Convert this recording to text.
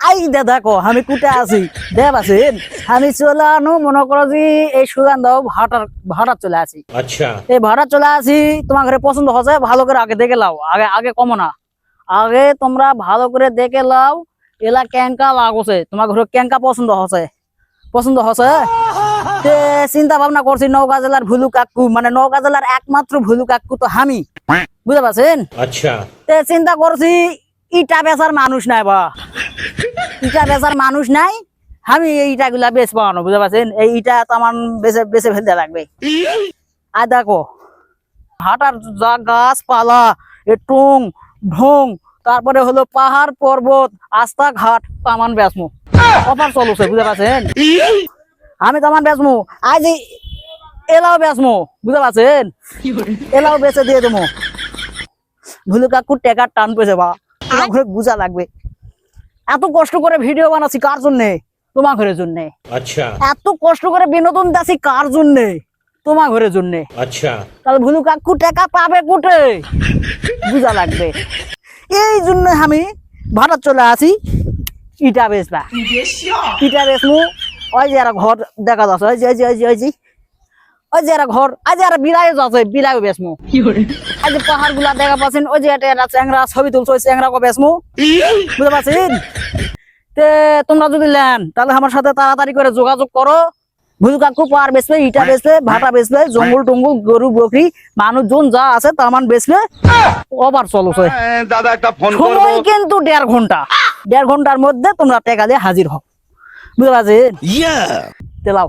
I দাদা কো আমি কুটে আছি? দেব আছেন আমি চলানো মনে করো যে এই সুজান দাও ভাড়া চলে আছি। আচ্ছা। এই ভাড়া চলে আছি তোমার ঘরে পছন্দ হচ্ছে ভালো করে আগে দেখে লাও। আগে আগে কমো না। আগে তোমরা ভালো করে দেখে লাও এলা ক্যাঙ্কা লাগছে। তোমার ঘরে ক্যাঙ্কা পছন্দ হচ্ছে পছন্দ হচ্ছে চিন্তা ভাবনা করছি নৌকা জেলার ভুলু কাকু মানে নৌকা জেলার একমাত্র ভুলু কাকু তো আমি। বুঝতে পারছেন? আচ্ছা। চিন্তা করছি ইটা বেচার মানুষ নাই বা। ইটা বেচার মানুষ নাই, আমি এই ইটা গুলা বেচ পাওয়ানো বুঝতে পারছেন? এই ইটা তো আমার বেচে বেচে ফেলতে লাগবে। আর দেখো, হাটার যা গাছপালা, এ টুং, ঢং, তারপরে হলো পাহাড় পর্বত আস্তা ঘাট তামান বেসমু অফার চলছে, বুঝতে পারছেন? আমি তামান বেসমু আজ এলাও বেসমু বুঝতে পারছেন? এলাও বেচে দিয়ে দেবো। ভুলু কাকুর টেকার টান পেয়েছে, বা। ঘরে বুঝা লাগবে। এত কষ্ট করে ভিডিও বানাচ্ছি কার জন্যে? তোমার ঘরের জন্যে। আচ্ছা। এত কষ্ট করে বিনোদন দাসি কার জন্যে? তোমার ঘরের জন্যে। আচ্ছা। তাহলে ভুলু কাকু টাকা পাবে কুটে? বুঝা লাগবে। এই জন্য আমি ভারত চলে আসি। ইটা বেসবা ইটা বেসমু ওই যে আর ঘর দেখা যাচ্ছে। ওই যে ওই যে ওই যে। ওই যে ঘর আজ একটা বিলাই আছে বিলাই বেচমু। আজ যে পাহাড়গুলা দেখা পাচ্ছেন ওই যে একটা চ্যাংরা ছবি তুলছে ওই চ্যাংরা কো বেচমু। বুঝতে পারছেন? তে তোমরা যদি নেন তাহলে আমার সাথে তাড়াতাড়ি করে যোগাযোগ করো। ভুজু কাকু পার বেচবে ইটা বেচবে ভাটা বেচবে জঙ্গল টঙ্গল গরু বকরি মানুষজন যা আছে তার মান বেচবে। ওভার চলছে দাদা একটা ফোন করব। সময় কিন্তু দেড় ঘণ্টা। দেড় ঘণ্টার মধ্যে তোমরা টেকা দিয়ে হাজির হও। বুঝতে পারছি তেলাও।